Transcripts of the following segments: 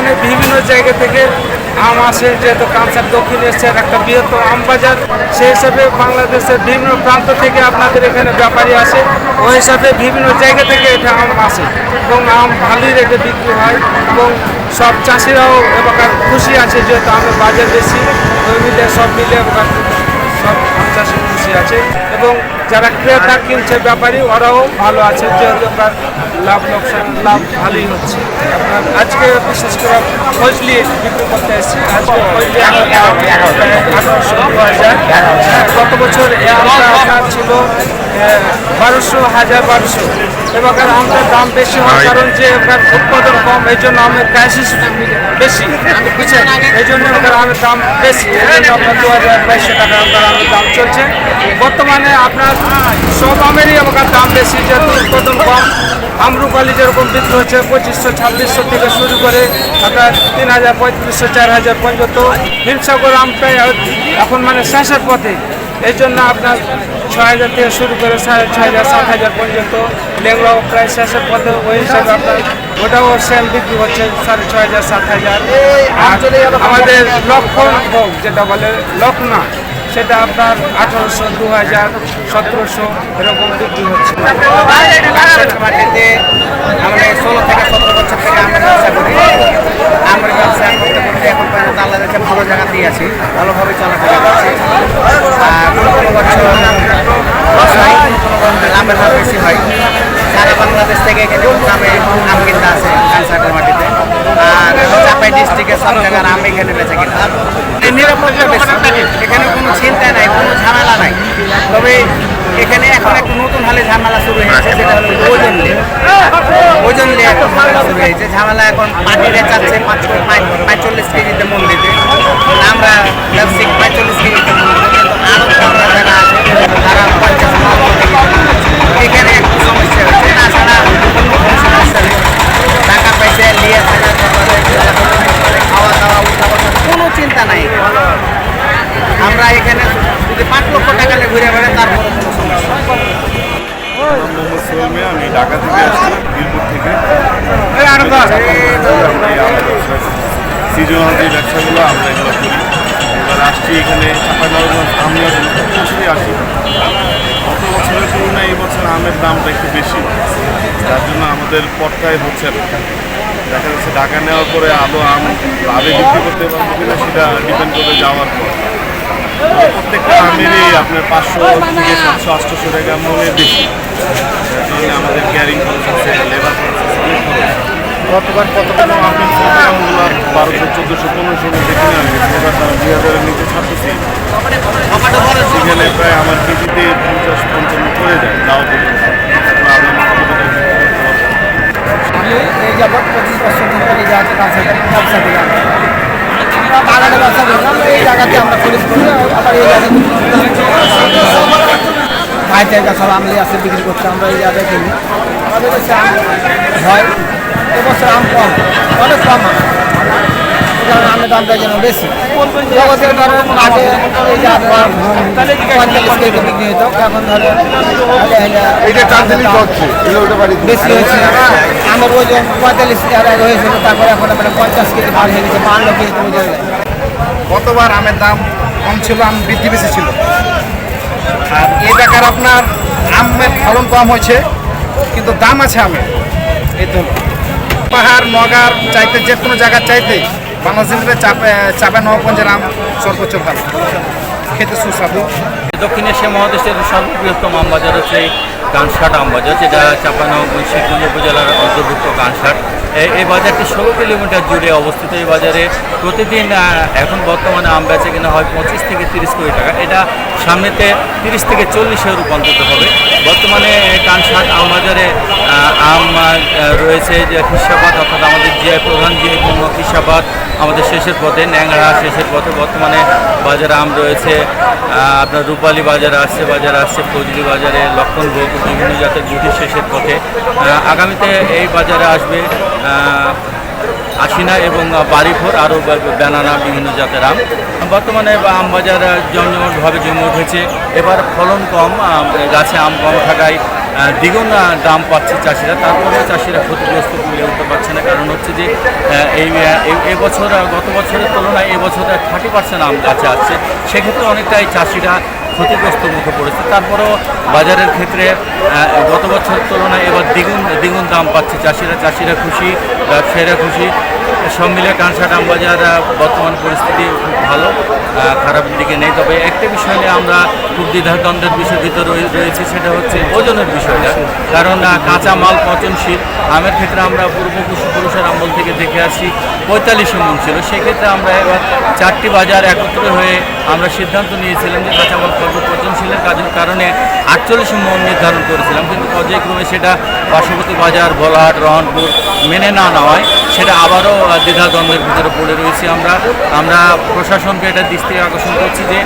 এখানে বিভিন্ন জায়গা থেকে আম আসে, যেহেতু কামসার দক্ষিণ এশিয়ার একটা বৃহত্তম আম বাজার, সেই হিসাবে বাংলাদেশের বিভিন্ন প্রান্ত থেকে আপনাদের এখানে ব্যাপারী আসে। ওই হিসাবে বিভিন্ন জায়গা থেকে এটা আম আসে এবং আম ভালোই রেটে বিক্রি হয় এবং সব চাষিরাও এবার খুশি আছে, যেহেতু আমের বাজার বেশি, ওই মিলে সব মিলে এবার সব আম চাষি খুশি আছে এবং যারা ক্রেতা কিনছে ব্যাপারী ওরাও ভালো আছে যেহেতু আপনার লাভ লোকসান লাভ ভালোই হচ্ছে। আপনার আজকে বিশেষ করে ফজলি বিক্রি করতে এসেছি। আজকে ফজলি আঠারোশো দু হাজার। গত বছর এই আমটা আপনার ছিল বারোশো হাজার বারোশো। এবার আমটার দাম বেশি হওয়ার কারণ যে এবার উৎপাদন কম এই জন্য আমের ক্রাইসিস বেশি বুঝছেন? এই জন্য এবার আমের দাম বেশি। এই জন্য আপনার দু হাজার বাইশশো টাকা আপনার আমের দাম চলছে। বর্তমানে আপনার সব আমেরই এবার দাম বেশি, যেহেতু উৎপাদন কম। আমরুপালি যেরকম বিক্রি হচ্ছে, পঁচিশশো, ছাব্বিশশো থেকে শুরু করে আপনার তিন হাজার, পঁয়ত্রিশশো, চার হাজার পর্যন্ত। হিমসাগর আমটাই এখন মানে শেষের পথে। এই জন্য আপনার ছ হাজার থেকে শুরু করে সাড়ে ছ হাজার, সাত হাজার পর্যন্ত। লেগুলাও প্রায় শেষের পথে, ওই হিসাবে আপনার ওটাও সেম বিক্রি হচ্ছে সাড়ে ছ হাজার, সাত হাজার। আর আমাদের লক্ষণ ভোগ যেটা বলে, লক্ষণা। সেটা আপনার আঠারোশো দু হাজার সতেরোশো এরকম বিক্রি হচ্ছে। মাটিতে আমরা ষোলো থেকে বছর থেকে আমরা আমরা করতে ভালো জায়গা দিয়ে আছি, ভালোভাবে চলাফেরা করছি। আর কোনো বছর হয় বেশি হয়। বাংলাদেশ থেকে কিনতে আছে কানসাটের মাটিতে। আর চাপাই ডিস্ট্রিক্টের সব জায়গার আম এখানে বেঁচে কিনতে নিরাপত্তা এখানে কোনো চিন্তা নাই, কোনো ঝামেলা নাই। তবে এখানে এখন একটা নতুন হলে ঝামেলা শুরু হয়েছে, সেটা হলো ওজন নিয়ে। ওজন নিয়ে একটা ঝামেলা শুরু হয়েছে। ঝামেলা এখন পার্টিরা চাচ্ছে পাঁচ পঁয়তাল্লিশ কেজিতে মন্দিরে। আমরা ব্যবসায়িক পঁয়তাল্লিশ কেজিতে মন দিতে কিন্তু আরও আমরা যারা আছে তারা পঞ্চাশ পঞ্চান্ন কেজিতে মন দিচ্ছে। এখানে একটু সমস্যা হচ্ছে তাছাড়া অন্য কোনো সমস্যা নেই টাকা পয়সা নিয়ে থাকার ব্যাপারে খাওয়া দাওয়া উঠা বসা কোনো চিন্তা নাই আমরা এখানে যদি পাঁচ লক্ষ টাকা নিয়ে ঘুরে বেড়াই তারপরে কোনো সমস্যা মোহাম্মদ সোহেল আমি ঢাকা থেকে আসছি বীরপুর থেকে। সিজনাল যে ব্যবসাগুলো আমরা এগুলো করি। এবার আসছি এখানে চাপাইনবাবগঞ্জ বছরই আসি। গত বছরের তুলনায় এই বছর আমের দামটা একটু বেশি। যার জন্য আমাদের পটকায় হচ্ছে না। দেখা যাচ্ছে ঢাকা নেওয়ার পরে আদৌ আম লাভে বিক্রি করতে পারব কিনা সেটা ডিপেন্ড করে যাওয়ার পর। প্রত্যেকটা আমেরই আপনার পাঁচশো থেকে সাতশো আটশোশো টাকা মনের বেশি। যার আমাদের ক্যারিং খরচ আছে লেবার খরচ আছে অনেক খরচ গতবার আমি আমগুলো বারোশো চোদ্দোশো পনেরোশো মধ্যে কিনে আনি এবার দুই হাজারের নিচে ছাড়তেছি সেখানে প্রায় আমার কেজিতে পঞ্চাশ পঞ্চান্ন করে যায় তাও পর্যন্ত আমি। এই যাবৎ পঁচিশ বছর ধরে জায়গাতে ব্যবসা করি ব্যবসা করি আমরা বাগানে ব্যবসা করলাম এই জায়গাতে আমরা খরিদ করি আবার এই জায়গাতে ভাই জায়গা সব আমলি আছে, বিক্রি করতে আমরা এই জায়গায় কিনি। আমাদের কাছে হয়। এবছর আম কম, অনেক কম আম। কারণে আমের দামটা যেন বেশি। জগতে ধরেন আগে এই যে আপনার পঁয়তাল্লিশ কেজি বিক্রি হতো এখন ধরেন বেশি হয়েছে। আমার ওজন পঁয়তাল্লিশ টাকা হয়েছিল তারপরে এখন মানে পঞ্চাশ কেজি পার হয়ে গেছে বান্ন কেজি ওজন গতবার আমের দাম কম ছিল আম বৃদ্ধি বেশি ছিল। আর এই টাকার আপনার আমের ফলন কম হয়েছে কিন্তু দাম আছে আমের। এই তো। পাহাড় নগার চাইতে যে কোনো জায়গার চাইতে বাংলাদেশের চাপে চাপে নবগঞ্জের আম সর্বোচ্চ ভালো। খেতে সুস্বাদু। দক্ষিণ এশিয়া মহাদেশের সর্ববৃহত্তম আমবাজার হচ্ছে এই কানসাট আমবাজার যেটা চাপানগঞ্জ শিবগঞ্জ উপজেলার অন্তর্ভুক্ত কানসাট। এই- বাজারটি ষোলো কিলোমিটার জুড়ে অবস্থিত। এই বাজারে প্রতিদিন এখন বর্তমানে আম বেচে কিনা হয় পঁচিশ থেকে তিরিশ কোটি টাকা। এটা সামনেতে তিরিশ থেকে চল্লিশে রূপান্তরিত হবে। বর্তমানে কানসাট আমবাজারে আহ, আম রয়েছে যে খিসাবাদ অর্থাৎ আমাদের যে প্রধান যে পণ্য খিসাবাদ আমাদের শেষের পথে ন্যাংরা শেষের পথে বর্তমানে বাজারে আম রয়েছে। আপনার রূপালী বাজার আসছে বাজার আসছে ফজলি বাজারে লক্ষণভোগ বিভিন্ন জাতের গুটি শেষের পথে আগামীতে এই বাজারে আসবে আশিনা এবং বাড়িফোর আরও ব্যানানা বিভিন্ন জাতের আম। বর্তমানে আম বাজার জমজমটভাবে জমে উঠেছে। এবার ফলন কম গাছে আম কম থাকায় দ্বিগুণ দাম পাচ্ছে চাষিরা। তারপরেও চাষিরা ক্ষতিগ্রস্ত তুলে উঠতে পারছে না। কারণ হচ্ছে যে এই এবছর গত বছরের তুলনায় এবছর থার্টি পার্সেন্ট আম গাছে আসছে। সেক্ষেত্রে অনেকটাই চাষিরা ক্ষতিগ্রস্ত মুখে পড়েছে। তারপরেও বাজারের ক্ষেত্রে গত বছরের তুলনায় এবার দ্বিগুণ দ্বিগুণ দাম পাচ্ছে। চাষিরা চাষিরা খুশি, ব্যবসায়ীরা খুশি। সব মিলে কানসাট আম বাজার বর্তমান পরিস্থিতি খুব ভালো খারাপের দিকে নেই। তবে একটা বিষয় নিয়ে আমরা খুব দ্বিধাদ্বন্দ্বের বিষয় ভিতরে রয়ে- রয়েছে, সেটা হচ্ছে ওজনের বিষয়টা। কারণ কাঁচা মাল পচনশীল। আমের ক্ষেত্রে আমরা পূর্বপুরুষ পুরুষের আমল থেকে দেখে আসি পঁয়তাল্লিশ মন ছিল। সেক্ষেত্রে আমরা এবার চারটি বাজার একত্র হয়ে আমরা সিদ্ধান্ত নিয়েছিলাম যে কাঁচামাল পর্ব পচনশীলের কাজের কারণে আটচল্লিশ মন নির্ধারণ করেছিলাম। কিন্তু পর্যায়ক্রমে সেটা পার্শ্ববর্তী বাজার, বলাহাট রহনপুর মেনে না নেওয়ায় সেটা আবারও দ্বিধাদ্বন্দ্বের ভিতরে পড়ে রয়েছি আমরা। আমরা প্রশাসনকে এটা দৃষ্টি আকর্ষণ করছি যে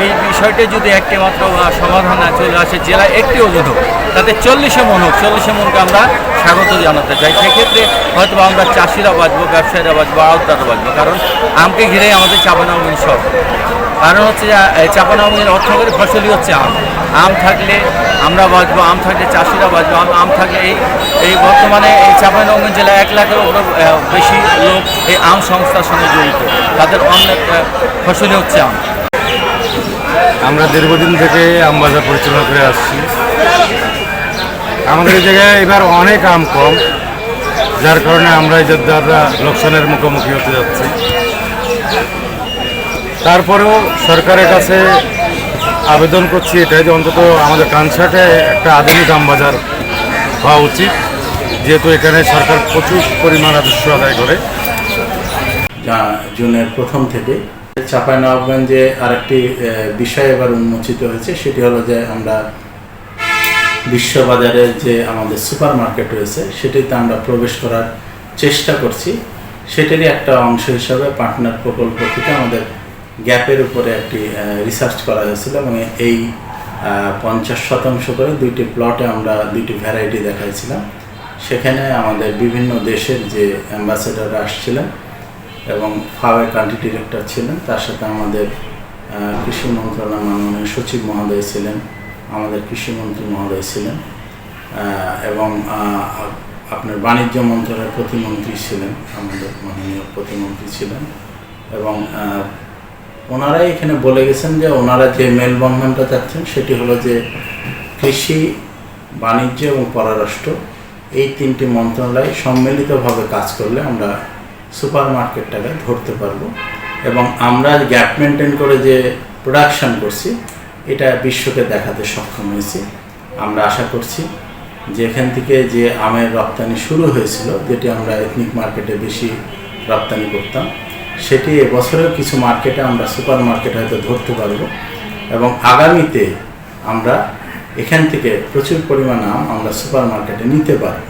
এই বিষয়টি যদি একটি মাত্র সমাধান চলে আসে, জেলায় একটি হোক, তাতে চল্লিশে মন হোক, চল্লিশে মনকে আমরা স্বাগত জানাতে চাই। সেক্ষেত্রে হয়তো আমরা চাষিরা বাঁচবো, ব্যবসায়ীরা বাঁচবো, আওতারা বাঁচবো। কারণ আমকে ঘিরে আমাদের চাপানামিন সব। কারণ হচ্ছে চাপানামিনের অর্থকরী ফসলই হচ্ছে আম। আম থাকলে আমরা বাঁচবো, আম থাকলে চাষিরা বাঁচবো, আম থাকলে এই এই বর্তমানে এই চাপানগঞ্জ জেলায় এক লাখের উপর বেশি লোক এই আম সংস্থার সঙ্গে জড়িত। তাদের অনেক ফসলই হচ্ছে আম। আমরা দীর্ঘদিন থেকে আম বাজার পরিচালনা করে আসছি। আমাদের এই জায়গায় এবার অনেক আম কম যার কারণে আমরা এই দ্বারা লোকসানের মুখোমুখি হতে যাচ্ছি। তারপরেও সরকারের কাছে আবেদন করছি এটাই যে অন্তত আমাদের কানসাটে একটা আধুনিক আম বাজার হওয়া উচিত যেহেতু এখানে সরকার প্রচুর পরিমাণ রাজস্ব আদায় করে। যা- জুনের প্রথম থেকে চাঁপাইনবাবগঞ্জে আরেকটি আহ, বিষয় এবার উন্মোচিত হয়েছে সেটি হলো যে আমরা বিশ্ববাজারে যে আমাদের সুপার মার্কেট রয়েছে, সেটিতে আমরা প্রবেশ করার চেষ্টা করছি। সেটারই একটা অংশ হিসাবে পার্টনার প্রকল্প থেকে আমাদের গ্যাপের উপরে একটি রিসার্চ করা হয়েছিল এবং এই পঞ্চাশ শতাংশ করে দুইটি প্লটে আমরা দুইটি ভ্যারাইটি দেখাইছিলাম। সেখানে আমাদের বিভিন্ন দেশের যে অ্যাম্বাসেডাররা আসছিলেন এবং ফাওয়ের কান্ট্রি ডিরেক্টর ছিলেন। তার সাথে আমাদের কৃষি মন্ত্রণালয় মাননীয় সচিব মহোদয় ছিলেন। আমাদের কৃষিমন্ত্রী মহোদয় ছিলেন এবং আপনার বাণিজ্য মন্ত্রণালয়ের প্রতিমন্ত্রী ছিলেন, আমাদের মাননীয় প্রতিমন্ত্রী ছিলেন, এবং ওনারাই এখানে বলে গেছেন যে ওনারা যে মেলবন্ধনটা চাচ্ছেন সেটি হলো যে কৃষি, বাণিজ্য এবং পররাষ্ট্র এই তিনটি মন্ত্রণালয় সম্মিলিতভাবে কাজ করলে আমরা সুপার মার্কেটটাকে ধরতে পারব, এবং আমরা গ্যাপ মেনটেন করে যে প্রোডাকশন করছি এটা বিশ্বকে দেখাতে সক্ষম হয়েছে। আমরা আশা করছি যে এখান থেকে যে আমের রপ্তানি শুরু হয়েছিল, যেটি আমরা এথনিক মার্কেটে বেশি রপ্তানি করতাম, সেটি এবছরেও কিছু মার্কেটে আমরা সুপার মার্কেট হয়তো ধরতে পারব এবং আগামীতে আমরা এখান থেকে প্রচুর পরিমাণ আম আমরা সুপার মার্কেটে নিতে পারব।